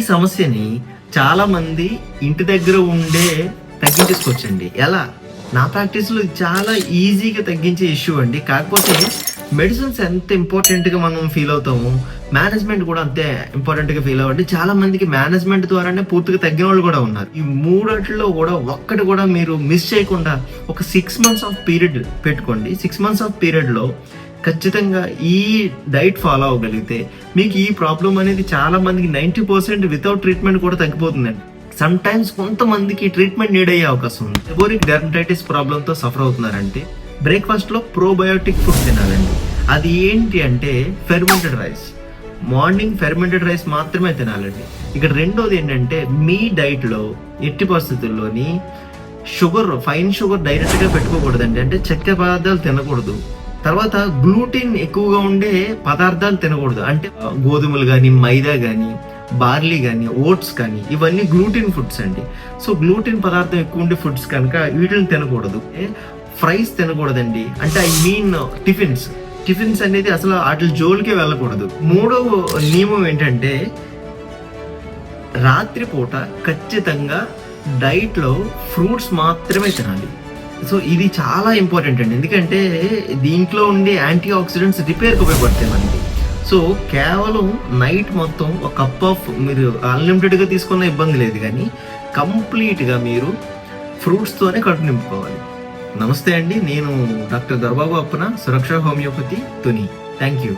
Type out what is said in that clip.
ఈ సమస్యని చాలా మంది ఇంటి దగ్గర ఉండే తగ్గించేసుకోవచ్చండి. ఎలా? నా ప్రాక్టీస్లో చాలా ఈజీగా తగ్గించే ఇష్యూ అండి. కాకపోతే మెడిసిన్స్ ఎంత ఇంపార్టెంట్గా మనం ఫీల్ అవుతాము మేనేజ్మెంట్ కూడా అంతే ఇంపార్టెంట్గా ఫీల్ అవ్వండి. చాలా మందికి మేనేజ్మెంట్ ద్వారానే పూర్తిగా తగ్గిన వాళ్ళు కూడా ఉన్నారు. ఈ మూడట్లో కూడా ఒక్కటి కూడా మీరు మిస్ చేయకుండా ఒక సిక్స్ మంత్స్ ఆఫ్ పీరియడ్ పెట్టుకోండి. సిక్స్ మంత్స్ ఆఫ్ పీరియడ్లో ఖచ్చితంగా ఈ డైట్ ఫాలో అవ్వగలిగితే మీకు ఈ ప్రాబ్లం అనేది చాలా మందికి నైంటీ పర్సెంట్ వితౌట్ ట్రీట్మెంట్ కూడా తగ్గిపోతుందండి. సమ్ టైమ్స్ కొంతమందికి ట్రీట్మెంట్ నీడ్ అయ్యే అవకాశం ఉంది. ఎబోరిక్ డెర్మటైటిస్ ప్రాబ్లంతో సఫర్ అవుతున్నారంటే బ్రేక్ఫాస్ట్లో ప్రోబయోటిక్ ఫుడ్ తినాలండి. అది ఏంటి అంటే fermented rice morning fermented rice మాత్రమే తినాలండి. ఇక్కడ రెండోది ఏంటంటే మీ డైట్లో ఎట్టి పరిస్థితుల్లోని షుగర్ ఫైన్ షుగర్ డైరెక్ట్గా పెట్టుకోకూడదండి. అంటే చక్కెర పదార్థాలు తినకూడదు. తర్వాత గ్లూటిన్ ఎక్కువగా ఉండే పదార్థాలు తినకూడదు. అంటే గోధుమలు కానీ మైదా కానీ బార్లీ కానీ ఓట్స్ కానీ ఇవన్నీ గ్లూటిన్ ఫుడ్స్ అండి. సో గ్లూటిన్ పదార్థం ఎక్కువ ఉండే ఫుడ్స్ కనుక వీటిని తినకూడదు. ఫ్రైస్ తినకూడదండి. అంటే ఐ మీన్ టిఫిన్స్. టిఫిన్స్ అనేది అసలు వాటి జోలికే వెళ్ళకూడదు. మూడవ నియమం ఏంటంటే రాత్రిపూట ఖచ్చితంగా డైట్లో ఫ్రూట్స్ మాత్రమే తినాలి. సో ఇది చాలా ఇంపార్టెంట్ అండి. ఎందుకంటే దీంట్లో ఉండే యాంటీ ఆక్సిడెంట్స్ రిపేర్కి ఉపయోగపడతాయి మనకి. సో కేవలం నైట్ మొత్తం ఒక కప్ ఆఫ్ మీరు అన్లిమిటెడ్గా తీసుకున్న ఇబ్బంది లేదు కానీ కంప్లీట్గా మీరు ఫ్రూట్స్తోనే కడుపు నింపుకోవాలి. నమస్తే అండి. నేను doctor Darbabu Appana Suraksha homeopathy Tuni. Thank you